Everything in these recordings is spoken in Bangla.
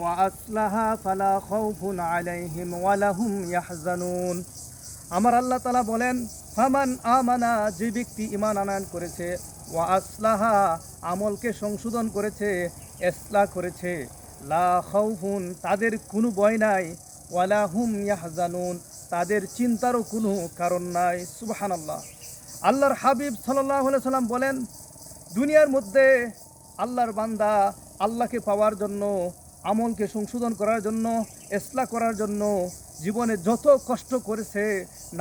ওয়া আসলাহা ফালা খাউফুন আলাইহিম ওয়া লাহুম ইয়াহজানুন আমার আল্লাহ তালা বলেন, ফামান আমানা, যে ব্যক্তি ইমান আনয়ন করেছে ওয়া আসলাহা আমলকে সংশোধন করেছে ইসলাহ করেছে, লা খাউফুন, তাদের কোনো ভয় নাই ওয়ালা হুম ইয়াহজানুন, তাদের চিন্তারও কোনো কারণ নাই। সুবাহান আল্লাহ আল্লাহর হাবিব আলাইহি সাল্লাম বলেন, দুনিয়ার মধ্যে আল্লাহর বান্দা আল্লাহকে পাওয়ার জন্য, আমলকে সংশোধন করার জন্য এসলা করার জন্য জীবনে যত কষ্ট করেছে,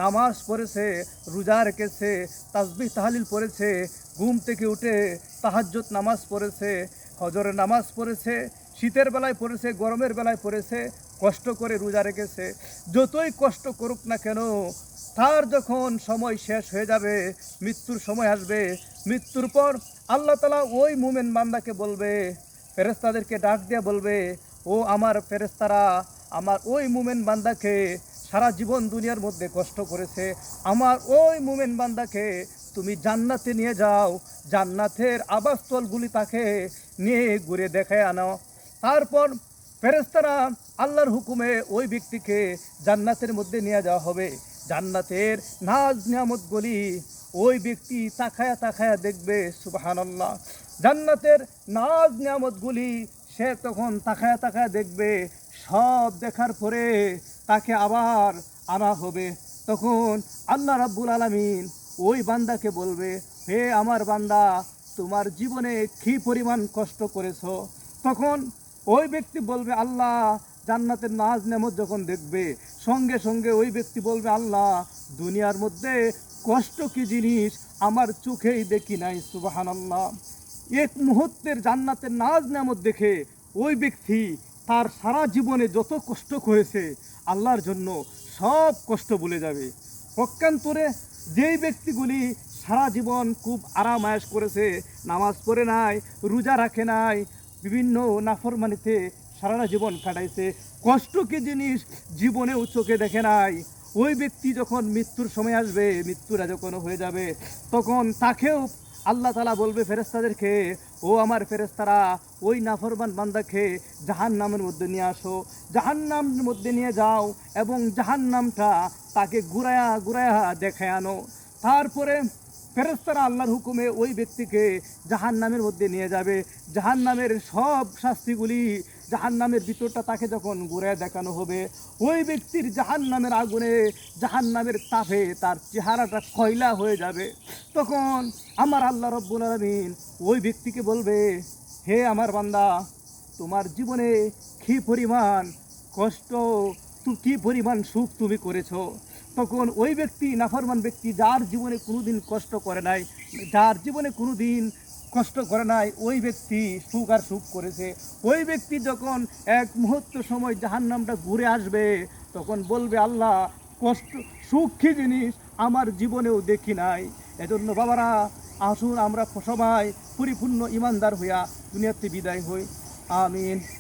নামাজ পড়েছে, রোজা রেখেছে, তাসবিহ, তাহালিল পড়েছে, ঘুম থেকে উঠে তাহাজ্জুদ নামাজ পড়েছে হজরের নামাজ পড়েছে, শীতের বেলায় পড়েছে, গরমের বেলায় পড়েছে, কষ্ট করে রোজা রেখেছে, যতই কষ্ট করুক না কেন, তার যখন সময় শেষ হয়ে যাবে, মৃত্যুর সময় আসবে, মৃত্যুর পর আল্লাহ তালা ওই মুমেন বান্দাকে বলবে ফেরেস্তাদেরকে ডাক দিয়ে বলবে, ও আমার ফেরেস্তারা আমার ওই মুমেন বান্দাকে সারা জীবন দুনিয়ার মধ্যে কষ্ট করেছে। আমার ওই মুমেন বান্দাকে তুমি জান্নাতে নিয়ে যাও, জান্নাতের আবাসস্থলগুলি তাকে নিয়ে ঘুরে দেখায় আনো। তারপর ফেরেস্তারা আল্লাহর হুকুমে ওই ব্যক্তিকে জান্নাতের মধ্যে নিয়ে যাওয়া হবে। জান্নাতের নাজ নিয়ামতগুলি ওই ব্যক্তি তাকায়া তাকায়া দেখবে, সুবাহানাল্লাহ। জান্নাতের নাজ নিয়ামতগুলি সে তখন তাকায়া তাকায়া দেখবে, সব দেখার পরে তাকে আবার আনা হবে। তখন আল্লাহ রাব্বুল আলামিন ওই বান্দাকে বলবে, হে আমার বান্দা, তোমার জীবনে কি পরিমাণ কষ্ট করেছ? তখন ওই ব্যক্তি বলবে, আল্লাহ, জান্নাতের নাজ নেমত যখন দেখবে, সঙ্গে সঙ্গে ওই ব্যক্তি বলবে, আল্লাহ, দুনিয়ার মধ্যে কষ্ট কি জিনিস? আমার চোখেই দেখি নাই সুবাহান এক মুহূর্তের জান্নাতের নাজ নেমত দেখে ওই ব্যক্তি তার সারা জীবনে যত কষ্ট করেছে, আল্লাহর জন্য সব কষ্ট ভুলে যাবে। পক্ষান্তরে যেই ব্যক্তিগুলি সারা জীবন খুব আরাম আয়াস করেছে, নামাজ পড়ে নাই, রোজা রাখে নাই, বিভিন্ন নাফরমানিতে সারাটা জীবন কাটাইছে, কষ্ট কি জিনিস? জীবনেও চোখে দেখে নাই। ওই ব্যক্তি যখন মৃত্যুর সময় আসবে, মৃত্যুরা যখন হয়ে যাবে, তখন তাকেও আল্লাহ তালা বলবে ফেরেস্তাদেরকে ও আমার ফেরেস্তারা ওই নাফরমান বান্দাকে জাহান নামের মধ্যে নিয়ে আসো জাহান নামের মধ্যে নিয়ে যাও এবং জাহান নামটা তাকে ঘুরায়া ঘুরায়া দেখায় আনো। তারপরে ফেরেস্তারা আল্লাহর হুকুমে ওই ব্যক্তিকে জাহান নামের মধ্যে নিয়ে যাবে। জাহান নামের সব শাস্তিগুলি জাহান নামের ভিতরটা তাকে যখন ঘুরে দেখানো হবে, ওই ব্যক্তির জাহান নামের আগুনে জাহান নামের তাপে তার চেহারাটা কয়লা হয়ে যাবে। তখন আমার আল্লাহ রব্বুল আলমিন ওই ব্যক্তিকে বলবে, হে আমার বান্দা, তোমার জীবনে কী পরিমাণ কষ্ট কি পরিমাণ সুখ তুমি করেছ? তখন ওই ব্যক্তি, নাফরমান ব্যক্তি যার জীবনে কোনোদিন কষ্ট করে নাই, যার জীবনে কোনোদিন কষ্ট করে নাই, ওই ব্যক্তি সুখ আর সুখ করেছে। ওই ব্যক্তি যখন এক মুহূর্ত সময় জাহান নামটা ঘুরে আসবে, তখন বলবে, আল্লাহ, কষ্ট, সুখী জিনিস আমার জীবনেও দেখি নাই। এজন্য বাবারা, আসুন আমরা সবাই পরিপূর্ণ ইমানদার হইয়া দুনিয়াতে বিদায় হই। আমিন।